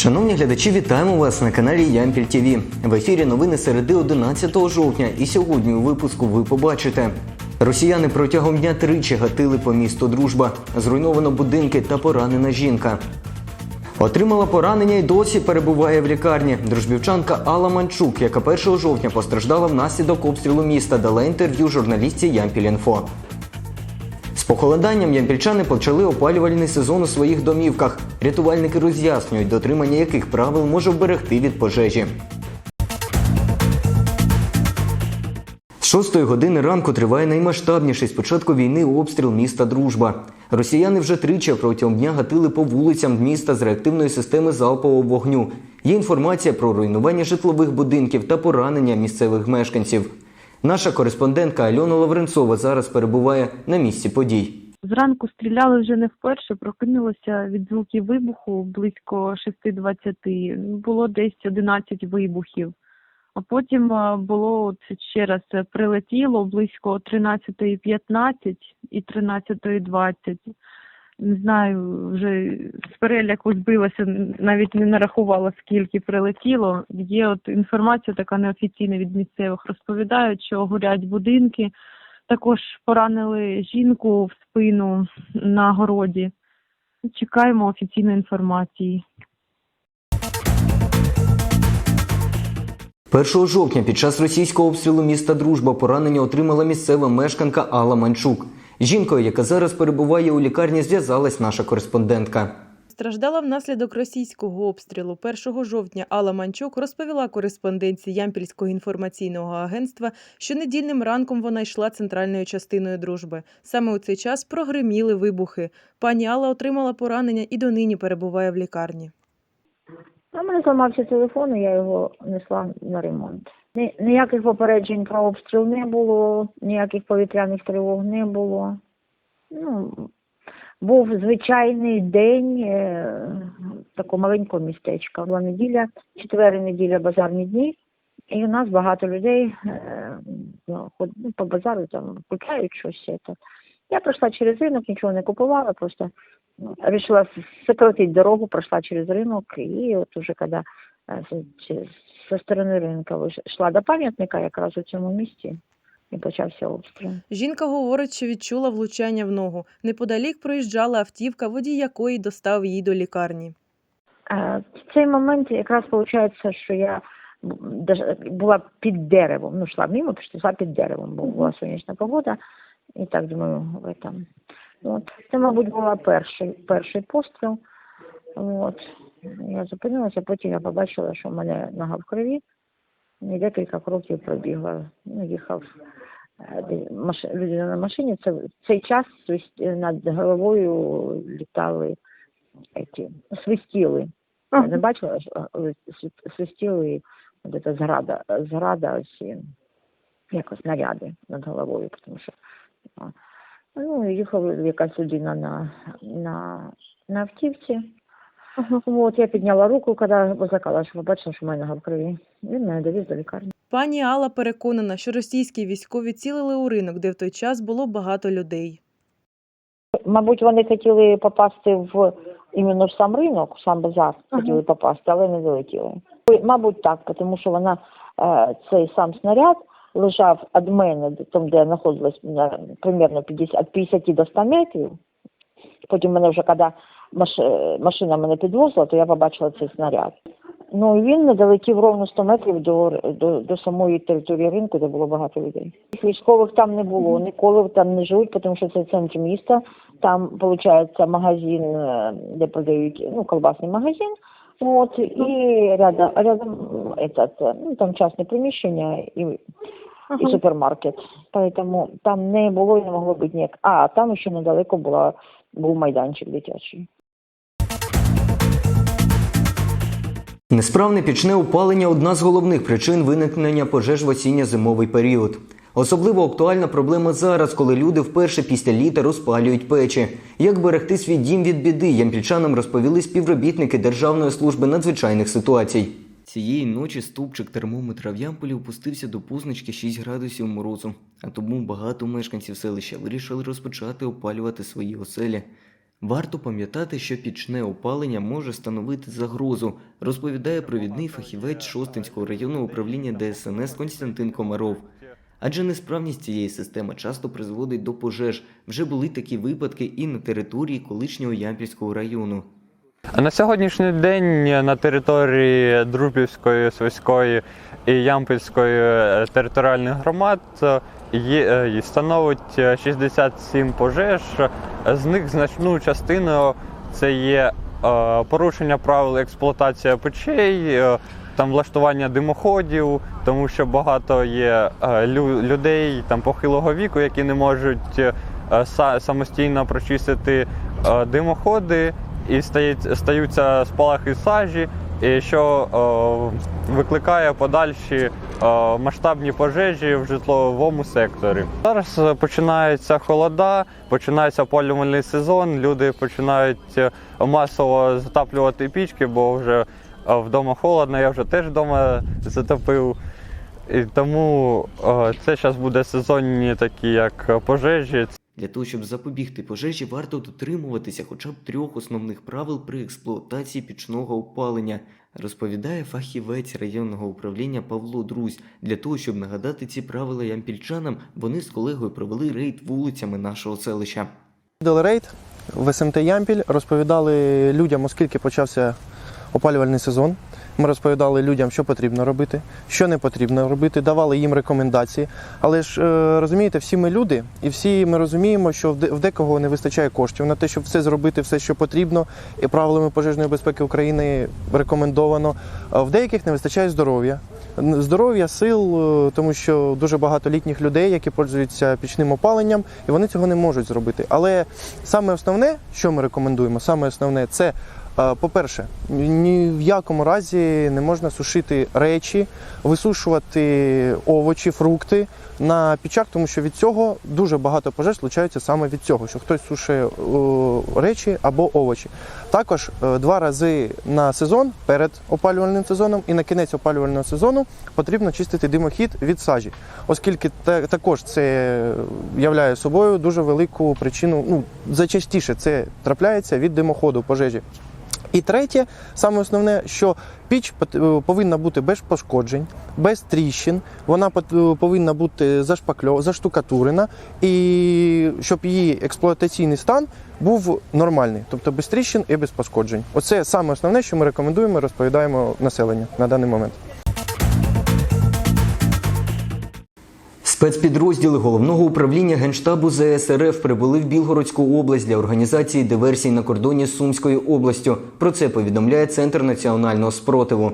Шановні глядачі, вітаємо вас на каналі Ямпіль ТВ. В ефірі новини середи 11 жовтня. І сьогодні у випуску ви побачите. Росіяни протягом дня тричі гатили по місту Дружба. Зруйновано будинки та поранена жінка. Отримала поранення і досі перебуває в лікарні. Дружбівчанка Алла Манчук, яка 1 жовтня постраждала внаслідок обстрілу міста, дала інтерв'ю журналістці Ямпіль.Інфо. Похолоданням ямпільчани почали опалювальний сезон у своїх домівках. Рятувальники роз'яснюють, дотримання яких правил може вберегти від пожежі. 6 години ранку триває наймасштабніший з початку війни обстріл міста Дружба. Росіяни вже тричі протягом дня гатили по вулицям міста з реактивної системи залпового вогню. Є інформація про руйнування житлових будинків та поранення місцевих мешканців. Наша кореспондентка Альона Лавренцова зараз перебуває на місці подій. Зранку стріляли вже не вперше, прокинулося від звуків вибуху близько 6.20. Було десь 11 вибухів. А потім було от ще раз е, прилетіло близько 13.15 і 13.20. Не знаю, вже з переляку збилася, навіть не нарахувала, скільки прилетіло. Є от інформація така неофіційна від місцевих. Розповідають, що горять будинки. Також поранили жінку в спину на городі. Чекаємо офіційної інформації. 1 жовтня під час російського обстрілу міста Дружба поранення отримала місцева мешканка Алла Манчук. Жінкою, яка зараз перебуває у лікарні, зв'язалась наша кореспондентка. Страждала внаслідок російського обстрілу. 1 жовтня Алла Манчук розповіла кореспонденції Ямпільського інформаційного агентства, що недільним ранком вона йшла центральною частиною дружби. Саме у цей час прогриміли вибухи. Пані Алла отримала поранення і донині перебуває в лікарні. У мене зламався телефон, і я його несла на ремонт. Ні- Ніяких попереджень про обстріл не було, ніяких повітряних тривог не було. Ну, був звичайний день е, такого маленького містечка. Була неділя, четвер неділя базарні дні. І у нас багато людей е, ну, ну, по базару там купляють щось. Я пройшла через ринок, нічого не купувала, просто ну, решила дорогу, прошла через рынок, и вот уже когда э, со сторони ринка йшла до пам'ятника якраз у цьому місці, і почався обстріл. Жінка говорить, що відчула влучання в ногу. Неподалік проїжджала автівка, водій якої достав її до лікарні. В цей момент якраз виходить, що я була під деревом, ну йшла мимо, пішла під деревом, бо була сонячна погода, і так думаю, в этом. От. Це, мабуть, був перший, перший постріл. От. Я зупинилася, потім я побачила, що в мене нога в крові, і декілька кроків пробігла. Ну, їхав е, маш- людина на машині. Це, цей час свист- над головою літали эти, свистіли. Я не бачила, що, свистіли це зграда, зграда ось, як снаряди над головою, тому що ну, їхала якась людина на, на, на автівці. От, я підняла руку, коли возлякала, що побачила, що в мене в крові. Він мене довіз до лікарні. Пані Алла переконана, що російські військові цілили у ринок, де в той час було багато людей. Мабуть, вони хотіли попасти в іменно в сам ринок, в сам базар хотіли попасти, але не долетіли. Мабуть, так, тому що вона е, цей сам снаряд лежав від мене, там, де я знаходилась на примерно 50, від 50 до 100 метрів. Потім мене вже, коли машина мене підвозила, то я побачила цей снаряд. Ну і він не долетів ровно 100 метрів до, до, до самої території ринку, де було багато людей. Військових там не було, ніколи там не живуть, тому що це центр міста. Там виходить магазин, е, де продають ну, колбасний магазин. От, і рядом, рядом этот, е, ну, там частне приміщення і, і супермаркет. Поэтому там не було і не могло бути ніяк. А там ще недалеко була, був майданчик дитячий. Несправне пічне опалення одна з головних причин виникнення пожеж в осінньо-зимовий період. Особливо актуальна проблема зараз, коли люди вперше після літа розпалюють печі. Як берегти свій дім від біди, ямпільчанам розповіли співробітники Державної служби надзвичайних ситуацій. Цієї ночі стовпчик термометра в Ямполі опустився до позначки 6 градусів морозу, а тому багато мешканців селища вирішили розпочати опалювати свої оселі. Варто пам'ятати, що пічне опалення може становити загрозу, розповідає провідний фахівець Шостинського районного управління ДСНС Константин Комаров. Адже несправність цієї системи часто призводить до пожеж. Вже були такі випадки і на території колишнього Ямпільського району. На сьогоднішній день на території Друбівської, Свиської і Ямпільської е, територіальних громад е, становить е, 67 пожеж. З них значну частину це є е, порушення правил експлуатації печей, е, там влаштування димоходів, тому що багато є е, людей там похилого віку, які не можуть е, самостійно прочистити е, димоходи і стаються спалахи сажі, що е, викликає подальші е, масштабні пожежі в житловому секторі. Зараз е, починається холода, починається опалювальний сезон. Люди починають е, масово затаплювати пічки, бо вже е, вдома холодно. Я вже теж вдома затопив. І тому е, це зараз буде сезонні такі, як пожежі. Для того, щоб запобігти пожежі, варто дотримуватися хоча б трьох основних правил при експлуатації пічного опалення, розповідає фахівець районного управління Павло Друзь. Для того, щоб нагадати ці правила ямпільчанам, вони з колегою провели рейд вулицями нашого селища. Проводили рейд в СМТ Ямпіль, розповідали людям, оскільки почався опалювальний сезон. Ми розповідали людям, що потрібно робити, що не потрібно робити, давали їм рекомендації. Але ж е, розумієте, всі ми люди, і всі ми розуміємо, що в декого не вистачає коштів на те, щоб все зробити, все, що потрібно, і правилами пожежної безпеки України рекомендовано. В деяких не вистачає здоров'я. Здоров'я, сил, е, тому що дуже багато літніх людей, які пользуються пічним опаленням, і вони цього не можуть зробити. Але саме основне, що ми рекомендуємо, саме основне це. Е, По-перше, ні в якому разі не можна сушити речі, висушувати овочі, фрукти на пічах, тому що від цього дуже багато пожеж случаються саме від цього, що хтось сушує е, речі або овочі. Також е, два рази на сезон перед опалювальним сезоном і на кінець опалювального сезону потрібно чистити димохід від сажі, оскільки також це являє собою дуже велику причину. Ну зачастіше це трапляється від димоходу пожежі. І третє, саме основне, що піч е, повинна бути без пошкоджень, без тріщин, вона е, повинна бути зашпакльована, заштукатурена, і щоб її експлуатаційний стан був нормальний, тобто без тріщин і без пошкоджень. Оце саме основне, що ми рекомендуємо, розповідаємо населенню на даний момент. Спецпідрозділи головного управління Генштабу ЗСРФ прибули в Білгородську область для організації диверсій на кордоні з Сумською областю. Про це повідомляє Центр національного спротиву.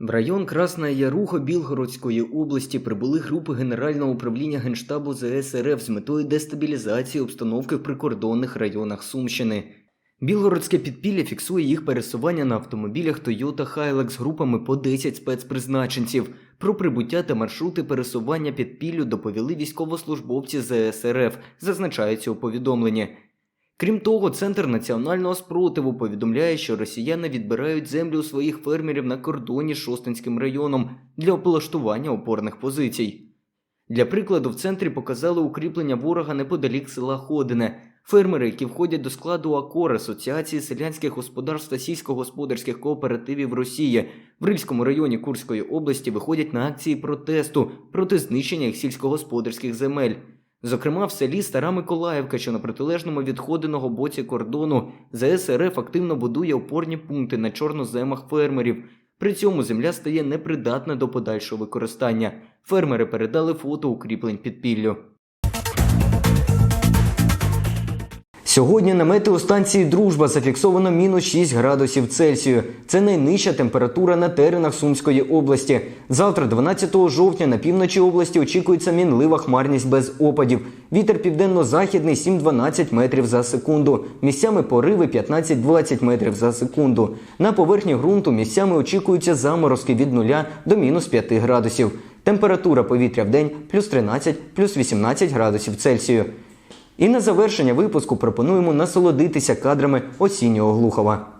В район Красна Яруха Білгородської області прибули групи Генерального управління Генштабу ЗСРФ з метою дестабілізації обстановки в прикордонних районах Сумщини. Білгородське підпілля фіксує їх пересування на автомобілях Toyota Hilux групами по 10 спецпризначенців. Про прибуття та маршрути пересування підпіллю доповіли військовослужбовці ЗСРФ, зазначається у повідомленні. Крім того, Центр національного спротиву повідомляє, що росіяни відбирають землю у своїх фермерів на кордоні з Шостинським районом для облаштування опорних позицій. Для прикладу, в центрі показали укріплення ворога неподалік села Ходине. Фермери, які входять до складу АКОР Асоціації селянських господарств та сільськогосподарських кооперативів Росії в Рильському районі Курської області, виходять на акції протесту проти знищення їх сільськогосподарських земель. Зокрема, в селі Стара Миколаївка, що на протилежному від Ходиного боці кордону, ЗСРФ активно будує опорні пункти на чорноземах фермерів. При цьому земля стає непридатна до подальшого використання. Фермери передали фото укріплень підпіллю. Сьогодні на метеостанції Дружба зафіксовано мінус 6 градусів Цельсію. Це найнижча температура на теренах Сумської області. Завтра, 12 жовтня, на півночі області очікується мінлива хмарність без опадів. Вітер південно-західний 7-12 метрів за секунду. Місцями пориви 15-20 метрів за секунду. На поверхні ґрунту місцями очікуються заморозки від 0 до мінус 5 градусів. Температура повітря в день плюс 13, плюс 18 градусів Цельсію. І на завершення випуску пропонуємо насолодитися кадрами осіннього Глухова.